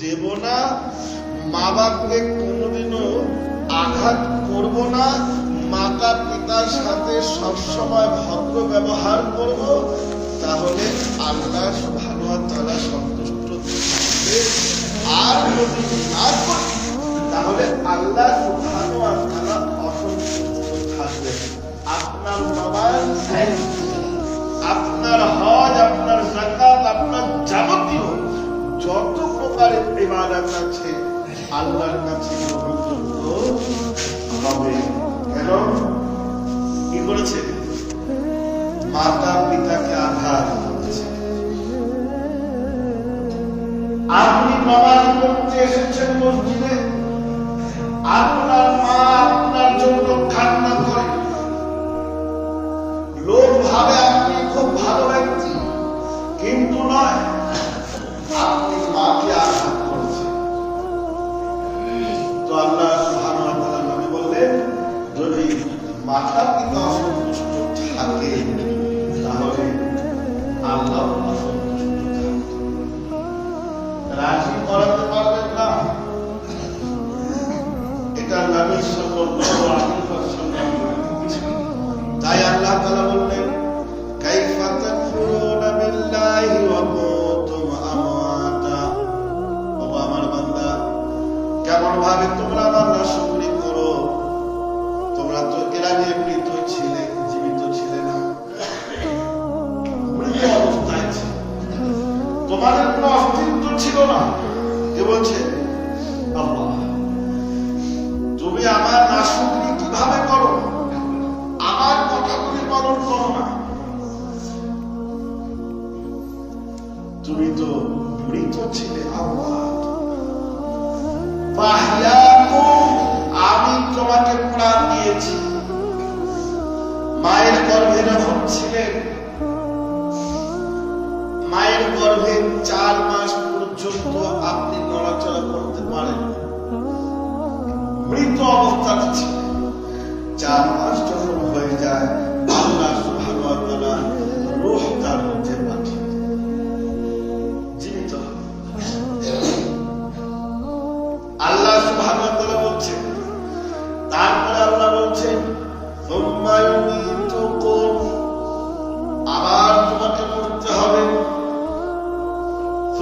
দেব না মা বাপকে কোনোদিনও আঘাত করব না মাতা পিতার সাথে সবসময় ভদ্র ব্যবহার করব, তাহলে আল্লাহ ভালো তারা সন্তুষ্ট থাকবে। আর যদি না তাহলে আল্লাহ ভালো তারা অসন্তুষ্ট থাকবে। আপনার নামাজ আপনার হজ আপনার জাকাত আপনার যাবতীয় যত প্রকারের ইবাদত আছে, আল্লাহর কাছে হবে। কেন? কি করেছে? মাতা পিতাকে করেছে। আপনি নামাজ পড়তে এসেছেন মসজিদে? আপনার মা আপনার জন্য কান্না করে। লোক ভাবে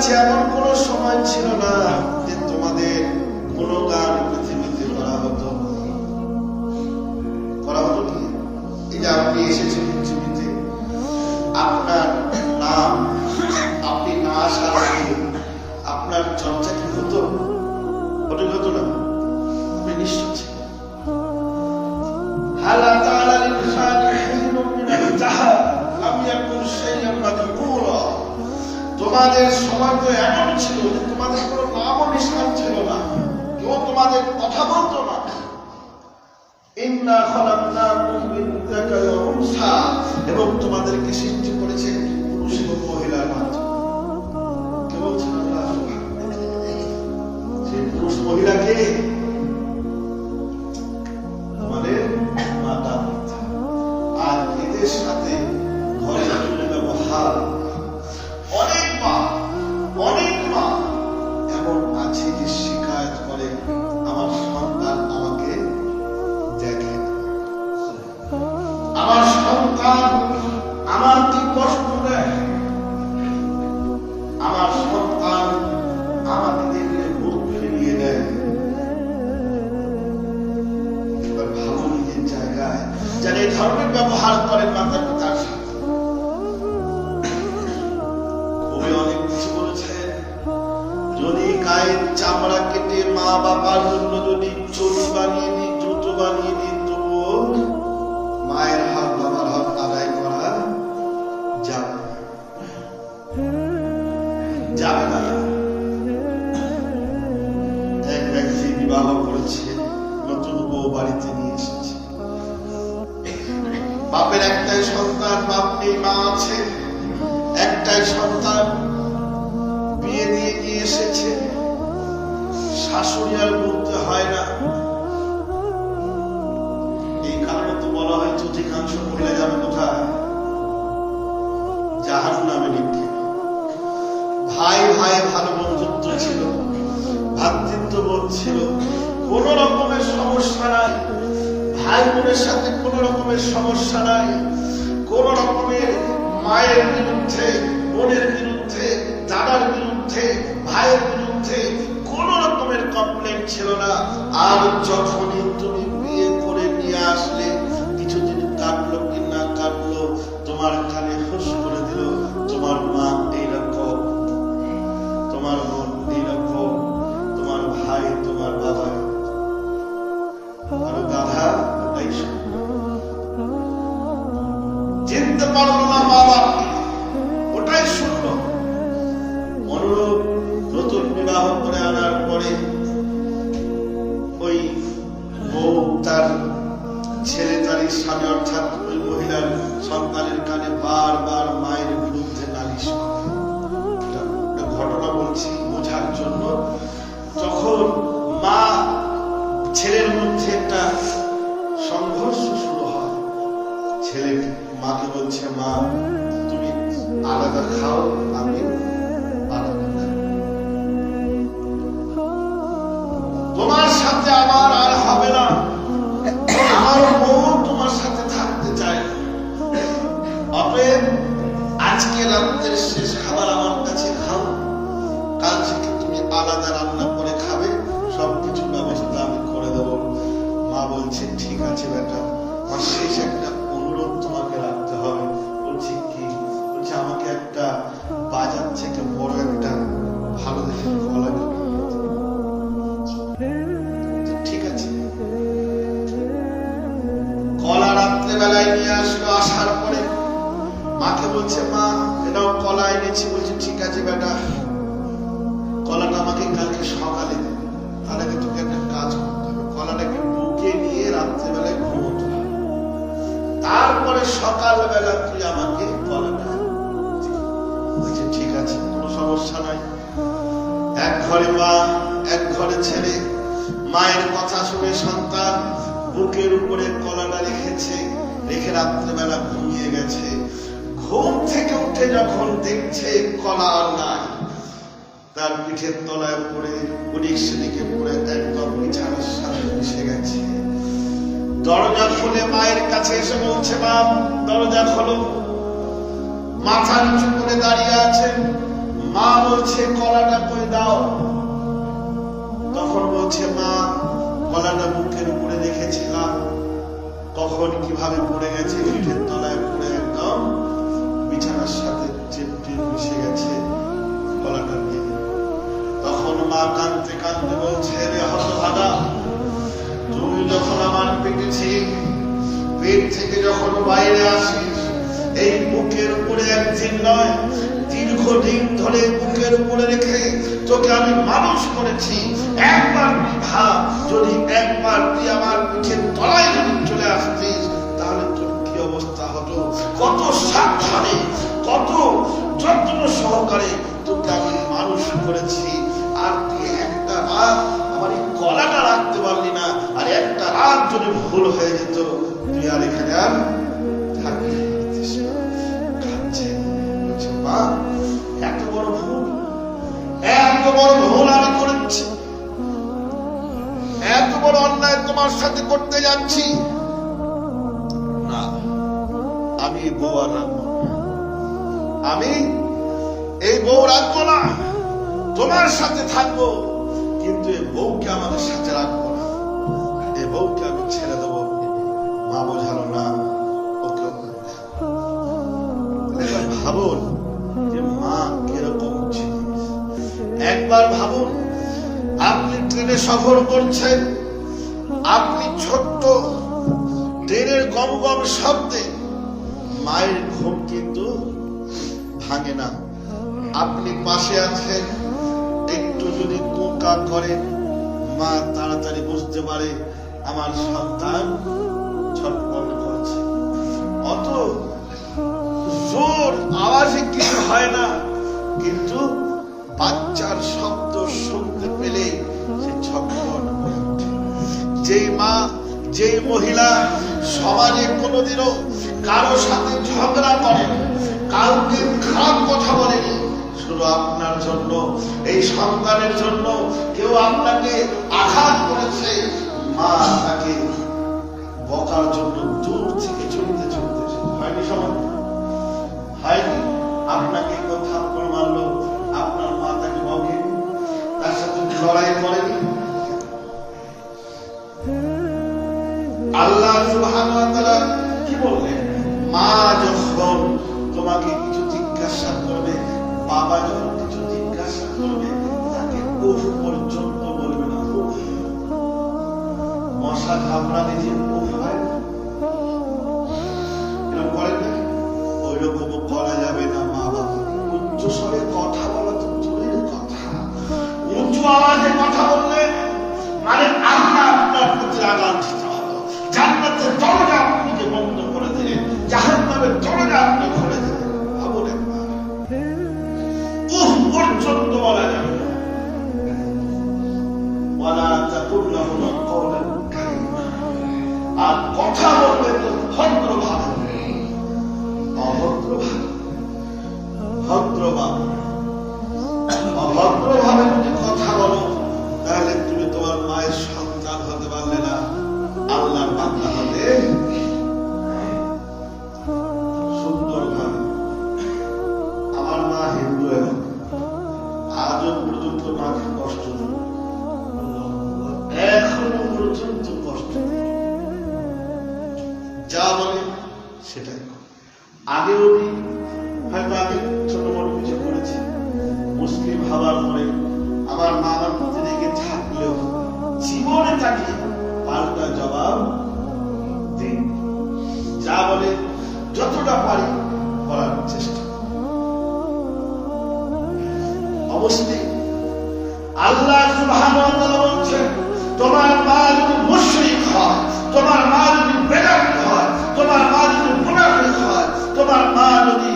কাছে এমন কোন সময় ছিল না যে তোমাদের কোন গান পৃথিবীতে করা হতো? করা হতো এই যে আপনি এসেছেন তোমাদের সময় তো এমন ছিল যে তোমাদের কোনো নামও নিষ্কাম ছিল না কেউ তোমাদের কথা বলতো না মিন এবং তোমাদেরকে সৃষ্টি করেছে পুরুষ এবং মহিলার মাধ্যমে পুরুষ মহিলাকে বাপের একটাই সন্তান, বাপ নেই, মা আছে। একটাই সন্তান, বিয়ে দিয়ে নিয়ে এসেছে? শাশুড়ি আর বলতে হয় না। এই কারণে তো বলা হয় অধিকাংশ মহিলা যাবে কোথায়? জাহাজ নামে লিখে ভাই ভাই, ভালো বন্ধুত্ব ছিল ভ্রাতৃত্ববোধ ছিল। কোন রকমের সমস্যা নাই। ভাই বোনের সাথে কোন রকমের সমস্যা নাই, কোন রকমের মায়ের বিরুদ্ধে, বোনের বিরুদ্ধে, দাদার বিরুদ্ধে, ভাইয়ের বিরুদ্ধে কোন রকমের কমপ্লেন ছিল না। আর যখনই তুমি বিয়ে করে নিয়ে আসলে, কিছুদিন কাটলো কি না কাটলো, তোমার কানে আজকে শেষ খাবার আমার কাছে খাও। কাল থেকে তুমি আলাদা রান্না করে খাবে সব কিছু ব্যবস্থা আমি করে দেব। মা বলছে, ঠিক আছে বেটা, আমার শেষ একটা অনুরোধ তোমাকে রাখতে হবে। বলছি, কি? বলছে, আমাকে একটা বাজার থেকে বড় একটা ভালো দেখে কলা ঠিক আছে। কলা রাত্রে বেলায় নিয়ে আসলো, আসার পরে মাকে বলছে, মা কলা এনেছি ঠিক আছে বেটা, কলাটা আমাকে কালকে সকালে দেবে তার আগে তোকে একটা কাজ করতে হবে। কলাটাকে বুকে নিয়ে রাত্রেবেলায় ঘুমোতে তারপরে সকালবেলা তুই আমাকে কলাটা ঠিক আছে, কোনো সমস্যা নাই। এক ঘরে মা, এক ঘরে ছেলে, মায়ের কথা শুনে সন্তান বুকের উপরে কলাটা রেখেছে, রেখে রাত্রেবেলা ঘুমিয়ে গেছে। দেখছে কলা আর নাই। তার পিঠের তলায় পড়ে উনিক সেদিকে পড়ে একদম বিছানার সাথে মিশে গেছে। দরজা খুলে মায়ের কাছে এসে বলছে মা দরজা খোলো। মাথা নিচু করে দাঁড়িয়ে আছে। মা বলছে, কলাটা কই দাও? তখন বলছে, মা, কলাটা মুখের উপরে রেখেছিলাম। কখন কীভাবে পড়ে গেছে পিঠের তলায় পড়ে একদম বিছানার সাথে মা বলছে রে হতভাগা তুই যখন আমার পেটে ছিলি পেট থেকে যখন বাইরে আসিস, এই বুকের উপরে একদিন নয়, দীর্ঘদিন ধরে বুকের উপরে রেখে তোকে আমি মানুষ করেছি। একবার যদি একবার তুই আমার তলায় যদি চলে আসতিস, তাহলে তোর কি অবস্থা হতো? কত সাবধানে, কত যত্ন সহকারে তোকে আমি মানুষ করেছি। আমার এই গলাটা রাখতে পারলি না, আর একটা রাত যদি ভুল হয়ে যেত, তুই আর এখানে আর এত বড় অন্যায় তোমার সাথে করতে যাচ্ছি। আমি এই বউ রাখব না, তোমার সাথে থাকব। কিন্তু এই বউকে আমাদের সাথে রাখব না। এই বউকে আমি ছেড়ে দেবো। মা বোঝালো, না ভাবুন যে মা কীরকম একবার ভাবুন, আপনি ট্রেনে সফর করছেন, আপনি ছোট্ট ট্রেনের গম গম শব্দে মায়ের ঘুম কিন্তু ভাঙে না। আপনি পাশে আছেন যদি কুকা করে, মা তাড়াতাড়ি বুঝতে পারে আমার সন্তান ছটপট করছে। অত জোর আওয়াজে কিছু হয় না, কিন্তু বাচ্চার শব্দ শুনতে পেলে সে ছটপট হয়ে যেই মা, যেই মহিলা সমাজে কোনোদিনও কারও সাথে ঝগড়া করেন, কাউকে খারাপ কথা বলেনি শুধু আপনার জন্য এই সন্তানের জন্য কেউ আপনাকে আঘাত করেছে। মা মশা ঘাবড়ালে যতটা পারি করার চেষ্টা। অবশ্যই আল্লাহ বলছেন, তোমার মা যদি মুশরিক হয়, তোমার মা যদি বেদাতি হয়, তোমার মা যদি মুনাফিক হয়, তোমার মা যদি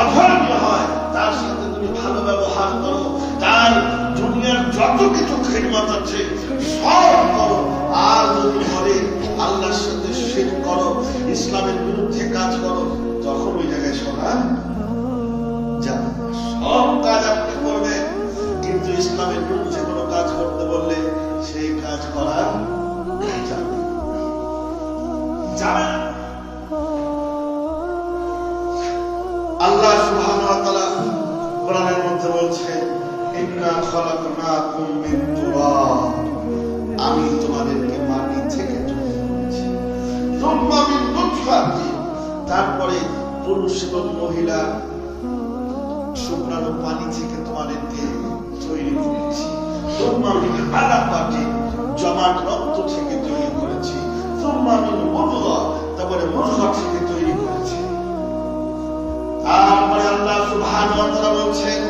অধর্মী হয়, তার সাথে তুমি ভালো ব্যবহার করো। তার দুনিয়ার যত কিছু খেদমত আছে, সব করো। আর যদি বলে আল্লাহর সাথে শির করো, ইসলামের যাবে না। আল্লাহ সুবহানাহু ওয়া তাআলা কোরআনের মধ্যে বলছেন ইন্না খলাকনাকুম মিন তুরাব আমি তোমাদেরকে মাটি থেকে করেছি মিন নুতফাতিন তারপরে পুরুষ এবং মহিলা শুকনানো পানি থেকে তোমাদেরকে তৈরি করেছি। তোমরা মিন আলাকাতে জমাট রক্ত থেকে তৈরি করেছি। তোমরা মিন মুদগা তারপরে থেকে তৈরি করেছি। তারপরে আল্লাহ সুবহানাহু বলছেন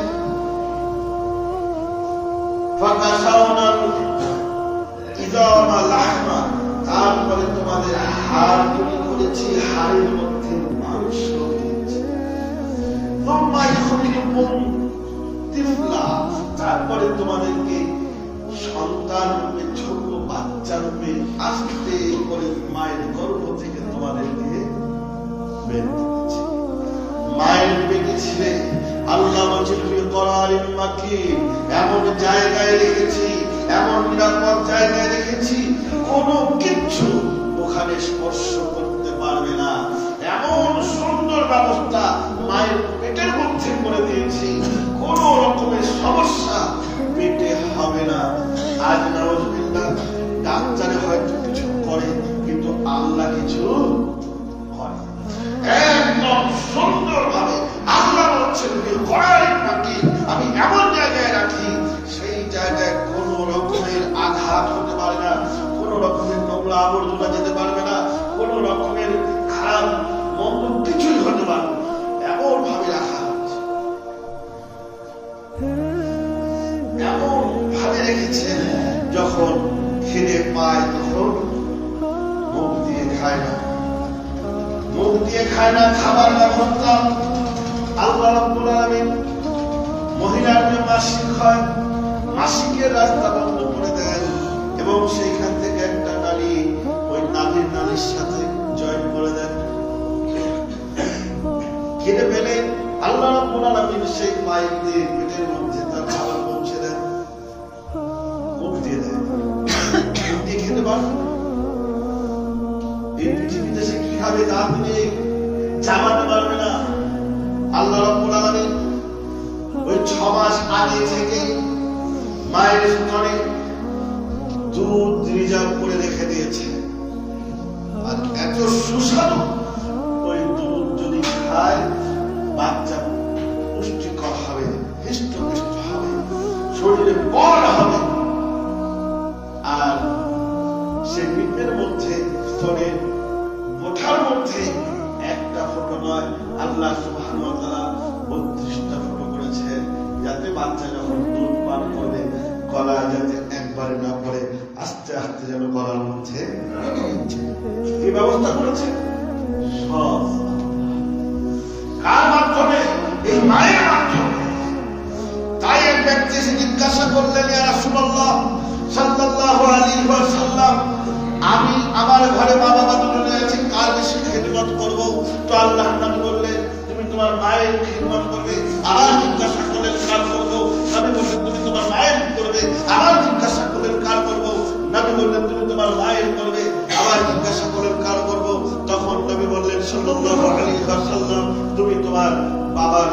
তারপরে তোমাদের হাড় তৈরি করেছি, হাড়ের মধ্যে মাংস তারপরে তোমাদেরকে সন্তান রূপে ছোট বাচ্চা রূপে আস্তে করে মায়ের গর্ভ থেকে তোমাদেরকে বের মায়ের পেটে ছিলে, আল্লাহ বলছেন, তুমি করার মাকে এমন জায়গায় রেখেছি, এমন নিরাপদ জায়গায় রেখেছি, কোনো কিচ্ছু ওখানে স্পর্শ করতে পারবে না। এমন সুন্দর ব্যবস্থা মায়ের পেটের মধ্যে করে দিয়েছি, কোন রকমের সমস্যা পেটে হবে না। আজ হয়তো কিছু করে, কিন্তু আল্লাহ কিছু করে একদম সুন্দরভাবে আল্লাহ বলছেন কড়াই আমি এমন জায়গায় রাখি, সেই জায়গায় কোন রকমের আঘাত হতে পারে না, কোন রকমের নোংরা আবর্জনা যেতে পারবে না, কোন রকমের খারাপ, মন্দ কিছুই হতে পারবে এমন ভাবে রাখা হচ্ছে এমন ভাবে রেখেছেন যখন খিদে পায় খায় না। মুখ দিয়ে খায় না, খাবার ব্যবস্থা আল্লাহ রাব্বুল আলামিন মহিলার যে মাসিক হয়, মাসিকের রাস্তা বন্ধ করে দেন এবং সেইখান থেকে একটা নারী ওই নারীর নারীর সাথে জয়েন করে দেন খিদে পেলে আল্লাহ রাব্বুল আলামিন সেই পাইপ দিয়ে পেটের মধ্যে তার খাবার পৃথিবীতে কি খাবে তা তুমি জামাতে পারবে না আল্লাহ রাব্বুল আলামিন ওই ছ মাস আগে থেকে মায়ের স্তনে দুধ রিজার্ভ করে রেখে দিয়েছে আর এত সুস্বাদু ওই দুধ যদি খায় বাচ্চা পুষ্টিকর হবে হৃষ্টপুষ্ট হবে শরীরে বল হবে আর সে পিঠের মধ্যে স্তনে আল্লাহ ফটো করেছে যাতে বাচ্চা যখন দুধ পান করবে গলা যাতে একবারে না পড়ে, আস্তে আস্তে যেন গলার মধ্যে কি ব্যবস্থা করেছে।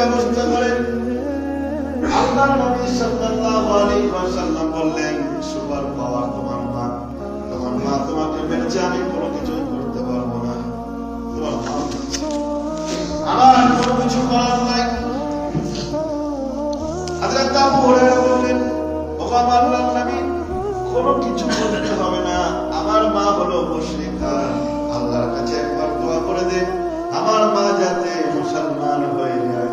ব্যবস্থা করেন। আল্লাহ নবী সাল্লাল্লাহু আলাইহি ওয়াসাল্লাম বললেন, সুপার পাওয়ার তোমার মা তোমার মা তোমাকে মেরেছে, আমি কোনো কিছু করতে পারব না। আমার কোনো কিছু করার নাই। হযরত আবু হুরায়রা বললেন ও আল্লাহর নবী, কোনো কিছু করতে হবে না। আমার মা হলো মুশরিকা আল্লাহর কাছে একবার দোয়া করে দে। আমার মা যাতে মুসলমান হয়ে যায়।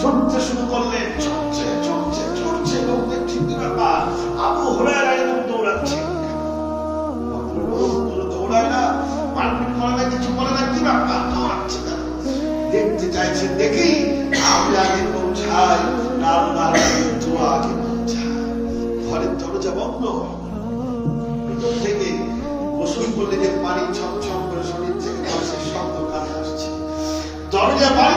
ছুটতে শুরু করলেন ছুটছে ছুটছে ছুটছে লোক দেখছি কি ব্যাপার আবু হুরায়রা এরকম দৌড়াচ্ছে। দৌড়ায় না মারপিট করে না, কিছু করে না, কি ব্যাপার? দৌড়াচ্ছে না। দেখতে দেখি আমি আগে পৌঁছাই না আল্লাহ দোয়া আগে পৌঁছায় ঘরের দরজা বন্ধ। ভিতর থেকে গোসল করলে যে পানি ছমছম করে শরীর থেকে শব্দ কানে আসছে। দরজা বাড়ি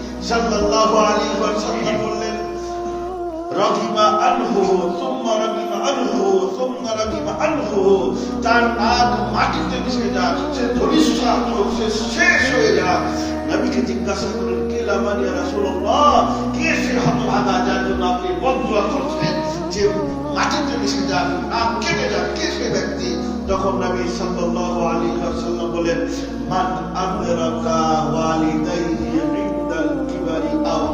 সাল্লাল্লাহু আলাইহি ওয়াসাল্লাম বললেন, রহিমা আনহু, সুম্মা রহিমা আনহু, সুম্মা রহিমা আনহু। তার নাক মাটিতে মিশে যাক, সে ধরিষ্ঠাত সে শেষ হয়ে যাক। নবীকে জিজ্ঞাসা করলেন, কে লামান রাসূলুল্লাহ? কে সে হতভাগা যার জন্য আপনি বদদুয়া করছেন? যে মাটিতে মিশে যাক, নাক কেটে যাক, কে সে ব্যক্তি? তখন নবী সাল্লাল্লাহু আলাইহি ওয়াসাল্লাম বলেন মান আদরাকা ওয়ালিদাইহি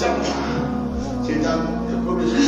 জান্নাহ প্রবেশ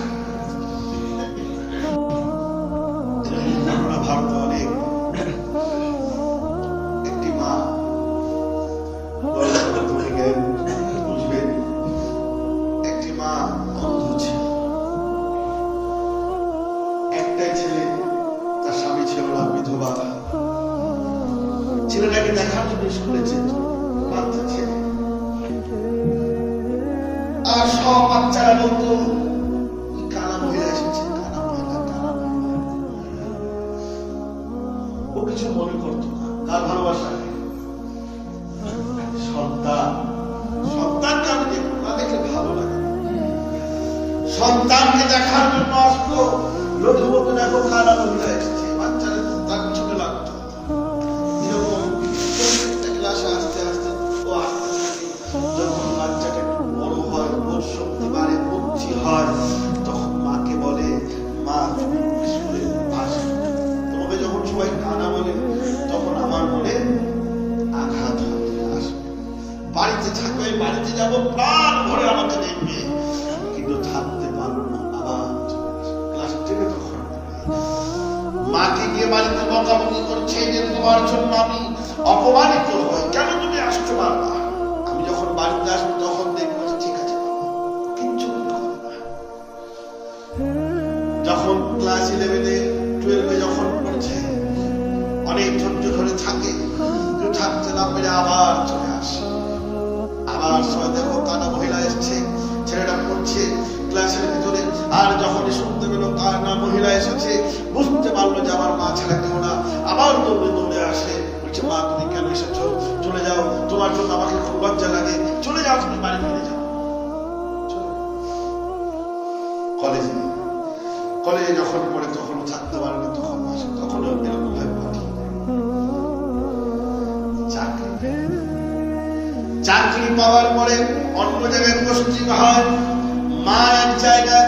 কার ভালোবাসা। সন্তান। সন্তানকে আমি দেখব না দেখলে ভালো লাগে সন্তানকে দেখার জন্য আসতো লোকের মতো দেখো খারাপ মহিলা যাব প্রাণ ভরে আমাকে দেখবে। কিন্তু থাকতে পারব না, আবার ক্লাস টেনে তখন মাকে গিয়ে বাড়িতে বকাবকি করছে, যে তোমার জন্য আমি অপমানিত হই কেন তুমি আসতে পারবা আমি যখন বাড়িতে আসব তখন দেখব ঠিক আছে, কিচ্ছু যখন ক্লাস ইলেভেনে টুয়েলভে যখন পড়ছে, অনেক ধৈর্য ধরে থাকে থাকতে না পেরে আবার চলে আসে। সময় দেখো, কানা মহিলা এসছে, ছেলেটা পড়ছে ক্লাসের ভিতরে। আর যখনই শুনতে পেল কানা মহিলা এসেছে, বুঝতে পারল যে আমার মা ছেলে কেউ না। আবার দৌড়ে দৌড়ে আসে, বলছে, মা, তুমি কেন এসেছ? চলে যাও, তোমার জন্য আমাকে খুব লজ্জা লাগে। চলে যাও, তুমি বাড়ি ফিরে যাও। কলেজে। কলেজে যখন পড়ে, তখনও থাকতে পারে না তখন তখনও এরকম ভাবে চাকরি চাকরি পাওয়ার পরে অন্য জায়গায় পোস্টিং হয়। মা এক জায়গায়,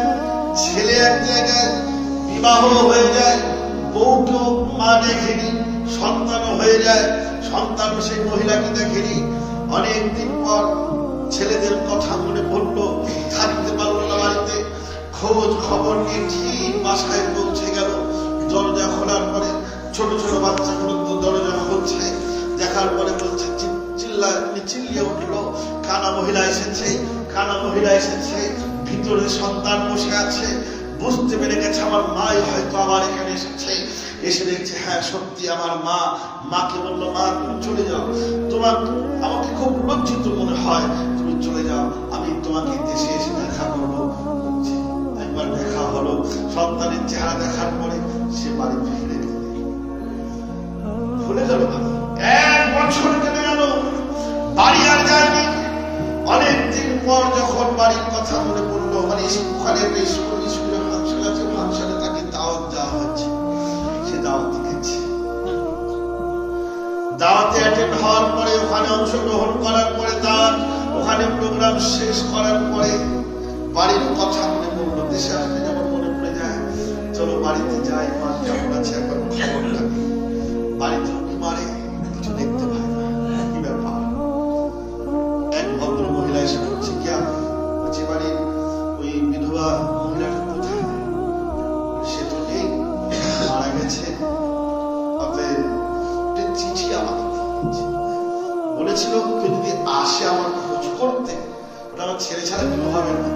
ছেলে এক জায়গায়, বিবাহ হয়ে যায়, বউকেও মা দেখেনি, সন্তানও হয়ে যায়, সন্তানও সেই মহিলাকে দেখেনি। অনেক দিন পর ছেলেদের কথা মনে পড়ল, থাকতে পারল না বাড়িতে। খোঁজ খবর নিয়ে ঠিক বাসায় পৌঁছে গেল। দরজা খোলার পরে ছোট ছোট বাচ্চাগুলো দরজা খুলছে। দেখার পরে বলছে ভিতরে সন্তান বসে আছে। বুঝতে পেরে গেছে আমার মাই হয়তো আবার এখানে এসেছে। এসে দেখছে হ্যাঁ সত্যি আমার মা। মাকে বলল, মা, তুমি চলে যাও। তোমার, আমাকে খুব লজ্জিত মনে হয়। চলে যাও। আমি তোমাকে দেশে এসে দেখা করব। একবার দেখা হলো। সন্তানের চেহারা দেখার পরে সে বাড়ি ফিরে ভুলে না। এক বছর গেল মানে দাওয়াতে হওয়ার পরে ওখানে অংশগ্রহণ করার পরে দাওয়াত ওখানে প্রোগ্রাম শেষ করার পরে বাড়ির কথা মনে পড়ল, দেশে আসলে যেমন মনে যায়, চলো বাড়িতে যাই, মা কেমন আছে এখন খবর বাড়িতে ছেলে ছাড়া কেউ হবে না।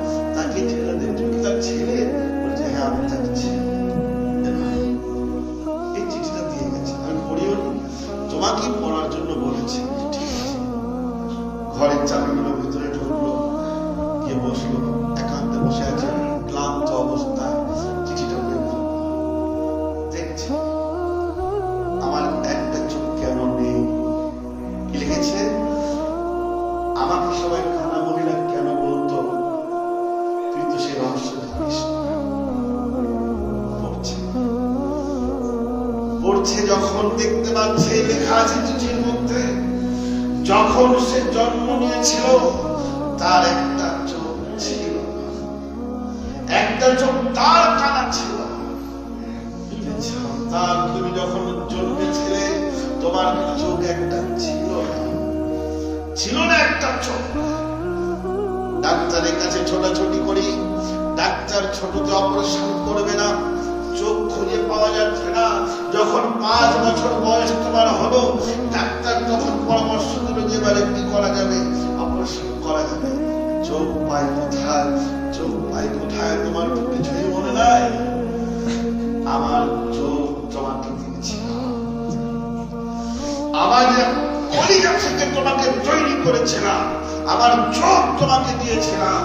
আমার চোখ তোমাকে দিয়েছিলাম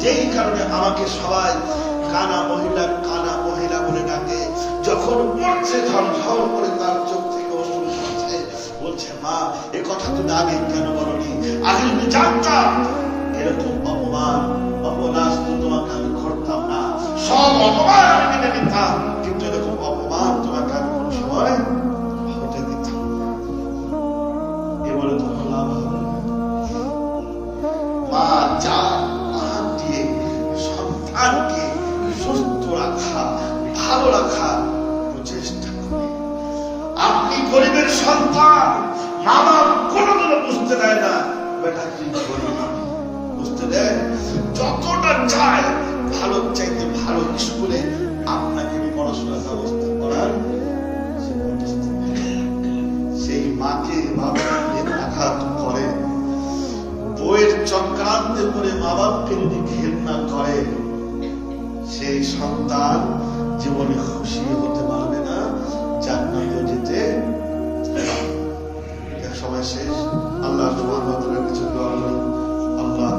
যেই কারণে আমাকে সবাই কানা মহিলা কানা মহিলা বলে ডাকে। যখন পড়ছে ঝরঝর করে তার চোখ থেকে অশ্রু বলছে, মা, এ কথা তুমি আগে কেন বলনি? আগে তুমি জানতাম এরকম অপমান অপনাশ তো তোমাকে আমি করতাম না। সব অপমান আমি মেনে নিতাম কিন্তু এরকম অপমান তোমাকে আমি কোনো সময় হতে দিতাম না। এ বলে তো কোনো লাভ হবে মা যা হাত দিয়ে সন্তানকে সুস্থ রাখা ভালো রাখা প্রচেষ্টা করে। আপনি গরিবের সন্তান মা বাপ কোনোদিনও বুঝতে দেয় না বেটা তুই গরিব? বুঝতে দেন যতটা চায় ভালো চাইতে ভালো স্কুলে আপনাকে পড়াশোনার ব্যবস্থা করার সেই মাকে বাবাকে আঘাত করে। বইয়ের চক্রান্তে করে মা বাপকে যদি ঘেন্না করে, সেই সন্তান জীবনে খুশি হতে পারবে না জান্নাতেও যেতে সময় শেষ। আল্লাহ তোমার ওয়া দোয়া আল্লাহ